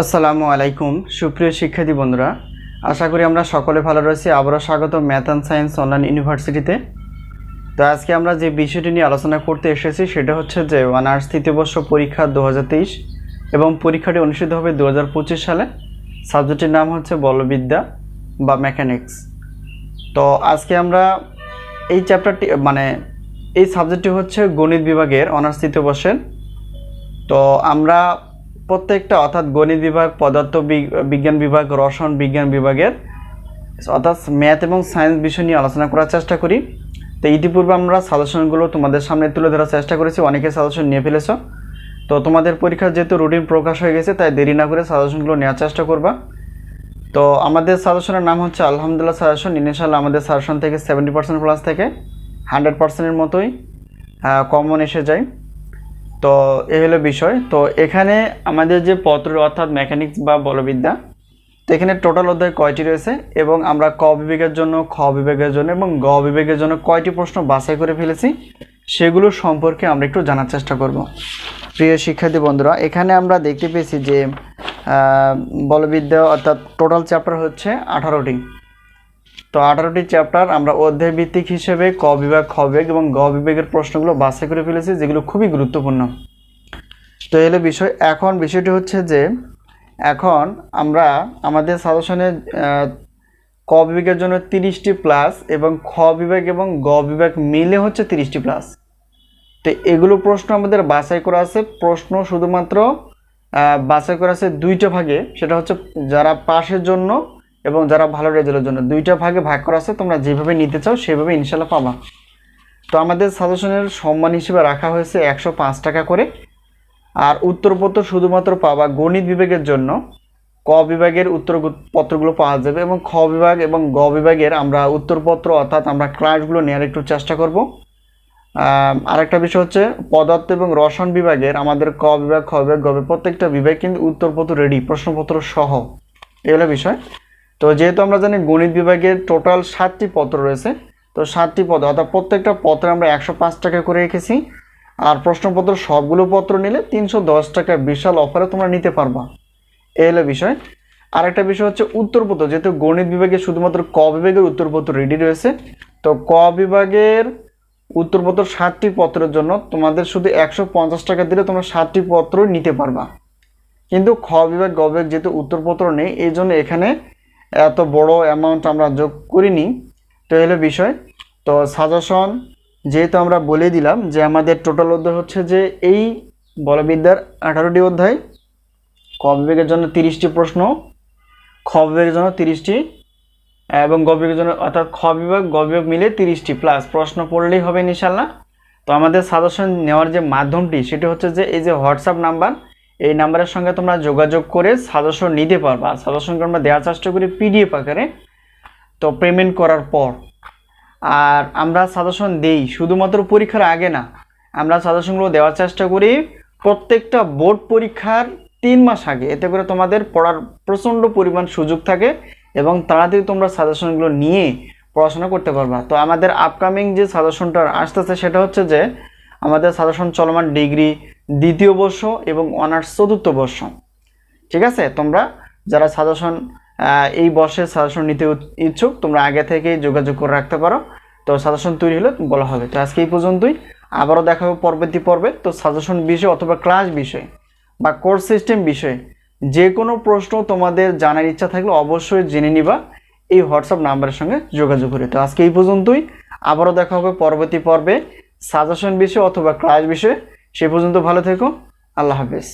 আসসালামু আলাইকুম। সুপ্রিয় শিক্ষার্থী বন্ধুরা, আশা করি আমরা সকলে ভালো রয়েছি। আবারও স্বাগত ম্যাথ অ্যান্ড সায়েন্স অনলাইন ইউনিভার্সিটিতে। তো আজকে আমরা যে বিষয়টি নিয়ে আলোচনা করতে এসেছি, সেটা হচ্ছে যে অনার্স তৃতীয় বর্ষ পরীক্ষা দু হাজার তেইশ এবং পরীক্ষাটি অনুষ্ঠিত হবে দু হাজার পঁচিশ সালে। সাবজেক্টের নাম হচ্ছে বলবিদ্যা বা মেকানিক্স। তো আজকে আমরা এই চ্যাপ্টারটি মানে এই সাবজেক্টটি হচ্ছে গণিত বিভাগের অনার্স তৃতীয় বর্ষের। তো আমরা প্রত্যেকটা অর্থাৎ গণিত বিভাগ, পদার্থ বিজ্ঞান বিভাগ, রসায়ন বিজ্ঞান বিভাগের অর্থাৎ ম্যাথ এবং সায়েন্স বিষয় নিয়ে আলোচনা করার চেষ্টা করি। তো ইতিপূর্বে আমরা সাজেশনগুলো তোমাদের সামনে তুলে ধরার চেষ্টা করেছি, অনেকে সাজেশন নিয়ে ফেলেছো। তো তোমাদের পরীক্ষার যেহেতু রুটিন প্রকাশ হয়ে গেছে, তাই দেরি না করে সাজেশনগুলো নেওয়ার চেষ্টা করবা। তো আমাদের সাজেশনের নাম হচ্ছে আলহামদুলিল্লাহ সাজেশন ইনিশিয়াল আমাদের সাজেশন থেকে সেভেন্টি পার্সেন্ট প্লাস থেকে হান্ড্রেড পার্সেন্টের মতোই কমন এসে যায়। তো এই হলো বিষয়। তো এখানে আমাদের যে পত্র অর্থাৎ মেকানিক্স বা বলবিদ্যা, তো এখানে টোটাল অধ্যায় কয়টি রয়েছে এবং আমরা ক বিভাগের জন্য, খ বিভাগের জন্য এবং গ বিভাগের জন্য কয়টি প্রশ্ন বাছাই করে ফেলেছি, সেগুলো সম্পর্কে আমরা একটু জানার চেষ্টা করব। প্রিয় শিক্ষার্থী বন্ধুরা, এখানে আমরা দেখতে পেয়েছি যে বলবিদ্যা অর্থাৎ টোটাল চ্যাপ্টার হচ্ছে আঠারোটি। তো আঠারোটি চ্যাপ্টার আমরা অধ্যায় ভিত্তিক হিসেবে ক বিভাগ, খ বিভাগ এবং গ বিভাগের প্রশ্নগুলো বাছাই করে ফেলেছি, যেগুলো খুবই গুরুত্বপূর্ণ। তো এলো বিষয়, এখন বিষয়টি হচ্ছে যে, এখন আমরা আমাদের সাজেশনে ক বিভাগের জন্য তিরিশটি প্লাস এবং খ বিভাগ এবং গ বিভাগ মিলে হচ্ছে তিরিশটি প্লাস। তো এগুলো প্রশ্ন আমাদের বাছাই করা আছে। প্রশ্ন শুধুমাত্র বাছাই করা আছে দুইটা ভাগে। সেটা হচ্ছে যারা পাশের জন্য এবং যারা ভালো রেজাল্টের জন্য দুইটা ভাগে ভাগ করা আছে, তোমরা যেভাবে নিতে চাও সেভাবে ইনশাল্লাহ পাবা। তো আমাদের সাজেশনের সম্মান হিসেবে রাখা হয়েছে একশো পাঁচ টাকা করে। আর উত্তরপত্র শুধুমাত্র পাবা গণিত বিভাগের জন্য। ক বিভাগের উত্তরপত্রগুলো পাওয়া যাবে এবং খ বিভাগ এবং গ বিভাগের আমরা উত্তরপত্র অর্থাৎ আমরা ক্লাসগুলো নেওয়ার একটু চেষ্টা করব। আরেকটা বিষয় হচ্ছে পদার্থ এবং রসায়ন বিভাগের আমাদের ক বিভাগ, খ বিভাগ, গ বিভাগ প্রত্যেকটা বিভাগ কিন্তু উত্তরপত্র রেডি প্রশ্নপত্র সহ। এগুলো বিষয়। তো যেহেতু আমরা জানি গণিত বিভাগের টোটাল সাতটি পত্র রয়েছে, তো সাতটি পদ, অর্থাৎ প্রত্যেকটা পত্রে আমরা একশো পাঁচ টাকা করে রেখেছি। আর প্রশ্নপত্র সবগুলো পত্র নিলে তিনশো দশ টাকা বিশাল অফারে তোমরা নিতে পারবা। এই হলো বিষয়। আরেকটা বিষয় হচ্ছে উত্তরপত্র, যেহেতু গণিত বিভাগে শুধুমাত্র ক বিভাগের উত্তরপত্র রেডি রয়েছে, তো ক বিভাগের উত্তরপত্র সাতটি পত্রের জন্য তোমাদের শুধু একশো পঞ্চাশ টাকা দিলে তোমরা সাতটি পত্র নিতে পারবা। কিন্তু খ বিভাগ, গ বিভাগ যেহেতু উত্তরপত্র নেই, এই জন্য এখানে এত বড় অ্যামাউন্ট আমরা যোগ করিনি। তো হলো বিষয়, তো সাজেশন যেহেতু আমরা বলে দিলাম যে আমাদের টোটাল অধ্যায় হচ্ছে যে এই বলবিদ্যার আঠারোটি অধ্যায়, ক বিভাগের জন্য তিরিশটি প্রশ্ন, খ বিভাগের জন্য তিরিশটি এবং গ বিভাগের জন্য, অর্থাৎ খ বিভাগ, গ বিভাগ মিলে তিরিশটি প্লাস প্রশ্ন পড়লেই হবে ইনশাল্লাহ তো আমাদের সাজেশন নেওয়ার যে মাধ্যমটি, সেটি হচ্ছে যে এই যে হোয়াটসঅ্যাপ নাম্বার এই নাম্বারের সঙ্গে তোমরা যোগাযোগ করে সাজেশন নিতে পারবা। সাজেশনকে আমরা দেওয়ার চেষ্টা করি পিডিএফ আকারে, তো পেমেন্ট করার পর। আর আমরা সাজেশন দেই, শুধুমাত্র পরীক্ষার আগে না। আমরা সাজেশনগুলো দেওয়ার চেষ্টা করি প্রত্যেকটা বোর্ড পরীক্ষার তিন মাস আগে। এতে করে তোমাদের পড়ার প্রচণ্ড পরিমাণ সুযোগ থাকে এবং তাড়াতাড়ি তোমরা সাজেশনগুলো নিয়ে পড়াশোনা করতে পারবা। তো আমাদের আপকামিং যে সাজেশনটা আসতেছে সেটা হচ্ছে যে, আমাদের সাজেশন চলমান ডিগ্রি দ্বিতীয় বর্ষ এবং অনার্স চতুর্থ বর্ষ। ঠিক আছে? তোমরা যারা সাজেশন এই বর্ষের সাজেশন নিতে ইচ্ছুক, তোমরা আগে থেকেই যোগাযোগ করে রাখতে পারো। তো সাজেশন তৈরি হলে বলা হবে। তো আজকে এই পর্যন্তই। আবারও দেখা হবে পরবর্তী পর্বে। তো সাজেশন বিষয় অথবা ক্লাস বিষয় বা কোর্স সিস্টেম বিষয়ে, যে কোনো প্রশ্ন তোমাদের জানার ইচ্ছা থাকলে অবশ্যই জেনে নিবা এই হোয়াটসঅ্যাপ নাম্বারের সঙ্গে যোগাযোগ করে। তো আজকে এই পর্যন্তই। আবারও দেখা হবে পরবর্তী পর্বে। সাজেশন বিষয় অথবা ক্লাস বিষয়ে। সে পর্যন্ত ভালো থেকো। আল্লাহ হাফেজ।